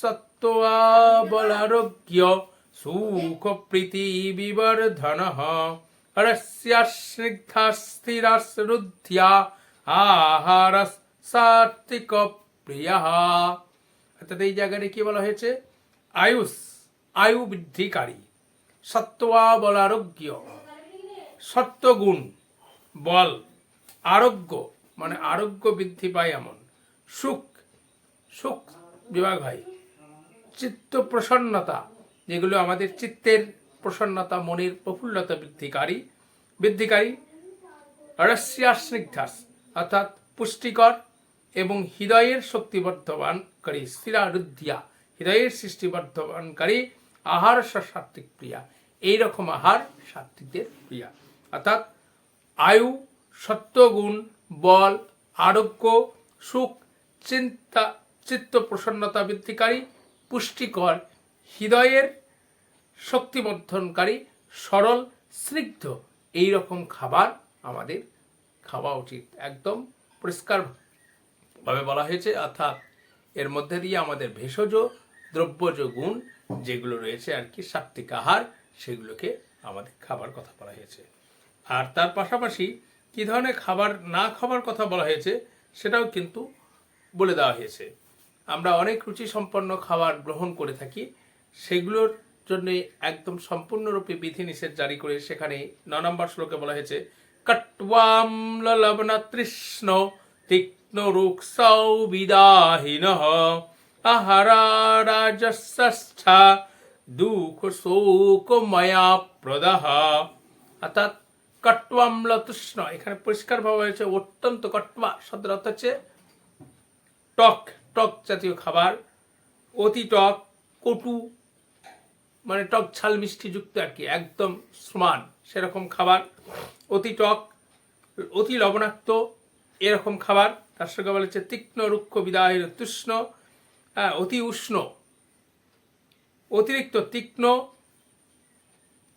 সত্ত্বা বলারোগ্য সুখ প্রীতি বিবর্ধন রস্যা স্নিগ্ধা স্থিরাসরুদ্ধ্যা আহার সাত্বিক প্রিয় অর্থাৎ এই জায়গাটা কি বলা হয়েছে? আয়ুষ, আয়ু বৃদ্ধিকারী। সত্ত্বা বলারোগ্য। সত্যগুণ বল, আরোগ্য মানে আরোগ্য বৃদ্ধি পায় এমন। সুখ সুখ বিভাগ হয়। চিত্ত প্রসন্নতা যেগুলো আমাদের চিত্তের প্রসন্নতা, মনের প্রফুল্লতা বৃদ্ধিকারী বৃদ্ধিকারী রস্যা স্নিগ্ধাস, অর্থাৎ পুষ্টিকর এবং হৃদয়ের শক্তিবর্ধমানকারী স্থিরারুদ্ধিয়া হৃদয়ের সৃষ্টিবর্ধমানকারী আহার সাত্বিক প্রিয়া এইরকম আহার সাত্বিকদের প্রিয়া অর্থাৎ আয়ু, সত্যগুণ, বল, আরোগ্য, সুখ, চিন্তা চিত্ত প্রসন্নতা বৃদ্ধিকারী পুষ্টিকর, হৃদয়ের শক্তিবর্ধনকারী, সরল, স্নিগ্ধ এই রকম খাবার আমাদের খাওয়া উচিত। একদম পরিষ্কার ভাবে বলা হয়েছে, অর্থাৎ এর মধ্যে দিয়ে আমাদের ভেষজ, দ্রব্যজ গুণ যেগুলো রয়েছে আর কি সাত্বিক আহার, সেগুলোকে আমাদের খাবার কথা বলা হয়েছে। আর তার পাশাপাশি কি ধরনের খাবার না খাবার কথা বলা হয়েছে, সেটাও কিন্তু বলে দেওয়া হয়েছে। আমরা অনেক রুচি সম্পন্ন খাবার গ্রহণ করে থাকি, সেগুলোর জন্য একদম সম্পূর্ণরূপে বিধিনিষেধ জারি করে সেখানে ন নম্বর শ্লোকে বলা হয়েছে, কট্বাম তৃষ্ণ তীক্ষ্ণ রুক্ষৌ বিদাহীন আহারা রাজস্যা দুঃখ শোক মায়া প্রদাহ। অর্থাৎ কট্বাম্ল তৃষ্ণ এখানে পরিষ্কার ভাবে হয়েছে, অত্যন্ত কট্বা শব্দের অর্থ হচ্ছে টক। টক জাতীয় খাবার, অতি টক, কটু মানে টক ছাল মিষ্টি যুক্ত আর কি, একদম সমান সেরকম খাবার। অতি টক, অতি লবণাক্ত এরকম খাবার। তার সঙ্গে বলা হচ্ছে তীক্ষ্ণ, রুক্ষ, বিদায়ের তৃষ্ণ হ্যাঁ অতি উষ্ণ। অতিরিক্ত তীক্ষ্ণ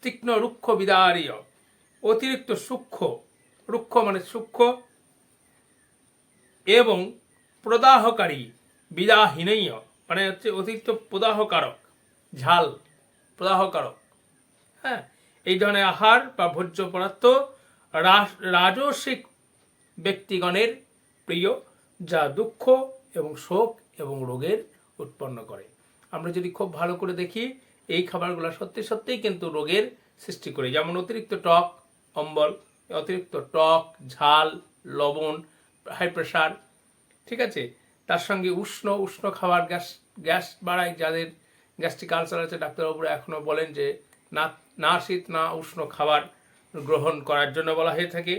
তীক্ষ্ণ, রুক্ষ, বিদারীয়। অতিরিক্ত সূক্ষ্ম, রুক্ষ মানে সূক্ষ্ম এবং প্রদাহকারী। বিদাহীনয়। মানে হচ্ছে অতিরিক্ত প্রদাহকারক, ঝাল, প্রদাহকারক। হ্যাঁ এই ধরনের আহার বা ভোজ্য পদার্থ রাজসিক ব্যক্তিগণের প্রিয়, যা দুঃখ এবং শোক এবং রোগের উৎপন্ন করে। আমরা যদি খুব ভালো করে দেখি, এই খাবারগুলো সত্যি সত্যিই কিন্তু রোগের সৃষ্টি করে। যেমন অতিরিক্ত টক, অম্বল, অতিরিক্ত টক, ঝাল, লবণ, হাই প্রেশার ঠিক আছে? তার সঙ্গে উষ্ণ উষ্ণ খাবার গ্যাস গ্যাস বাড়ায় যাদের গ্যাস্ট্রিক আলসার আছে, ডাক্তারবাবুরা এখনও বলেন যে না না শীত, না উষ্ণ খাবার গ্রহণ করার জন্য বলা হয়ে থাকে।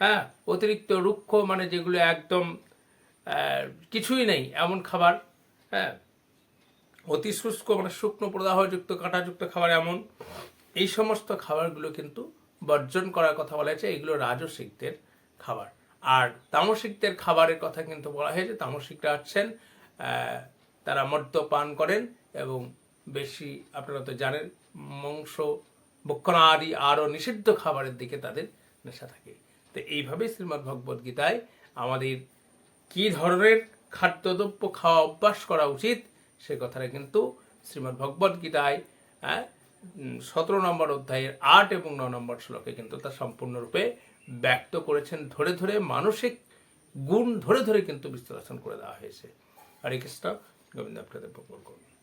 হ্যাঁ অতিরিক্ত রুক্ষ মানে যেগুলো একদম কিছুই নেই, এমন খাবার হ্যাঁ। অতি শুষ্ক মানে শুকনো প্রদাহযুক্ত, কাঁটাযুক্ত খাবার এমন। এই সমস্ত খাবারগুলো কিন্তু বর্জন করার কথা বলা হয়েছে, এগুলো রাজসিকদের খাবার। আর তামসিকদের খাবারের কথা কিন্তু বলা হয়েছে তামসিকরা হচ্ছেন তারা মদ্যপান করেন এবং বেশি আপনারা তো জানেন, মাংস বক্ষণা আদি আরও নিষিদ্ধ খাবারের দিকে তাদের নেশা থাকে। তো এইভাবে শ্রীমদ্ ভগবদ গীতায় আমাদের কি ধরনের খাদ্যদ্রব্য খাওয়া অভ্যাস করা উচিত, সে কথাটা কিন্তু শ্রীমদ্ ভগবদ গীতায় সতেরো নম্বর অধ্যায়ের আট এবং ন নম্বর শ্লোকে কিন্তু তা সম্পূর্ণরূপে ব্যক্ত করেছেন, ধরে ধরে মানসিক গুণ ধরে ধরে কিন্তু বিশ্লেষণ করে দেওয়া হয়েছে। হরে কৃষ্ণ, গোবিন্দ আপনাদের প্রকল্প।